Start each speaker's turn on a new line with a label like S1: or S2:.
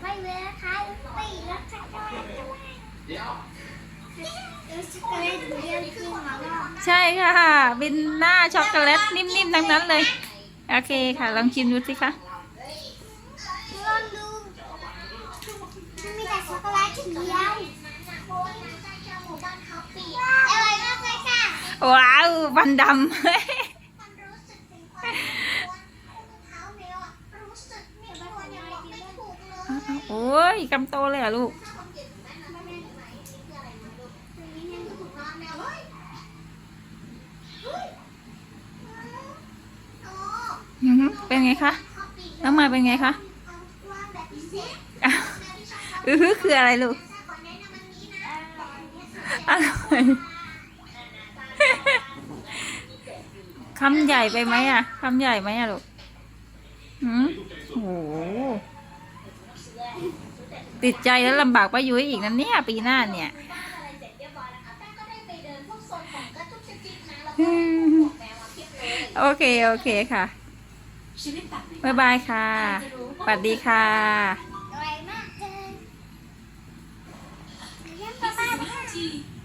S1: ไปเวลาท้ายปีแล้วช็อกโกแลตด้วย
S2: เดี๋ยว
S1: แล้วช็อกโกแลตเรียนจริงเหรอเนาะ
S3: ใช่ค่ะเป็นหน้าช็อกโกแลตนิ่มๆทั้งนั้นเลย โอเคค่ะ ลองชิมดูสิคะ
S1: ลองดูมันมีแต่ช็อกโกแลตเขียวอร่อยมากเลยค่ะ
S4: ว้าวฟันด
S1: มั
S4: โอ้ยกำโตเลยอะลูกเป็นไงคะ น้องมาเป็นไงคะอือหือคืออะไรลูกอร่อยคำใหญ่ไปไหมอะคำใหญ่ไหมอะลูกหืมโอ้โห ติดใจแล้วลำบากไป้ายุ้อีกนะเนี่ยปีหน้าเนี่ยโอเค โอเคค่ะบ๊ายบายค่ะสวัสดีค่ะ Bye-bye.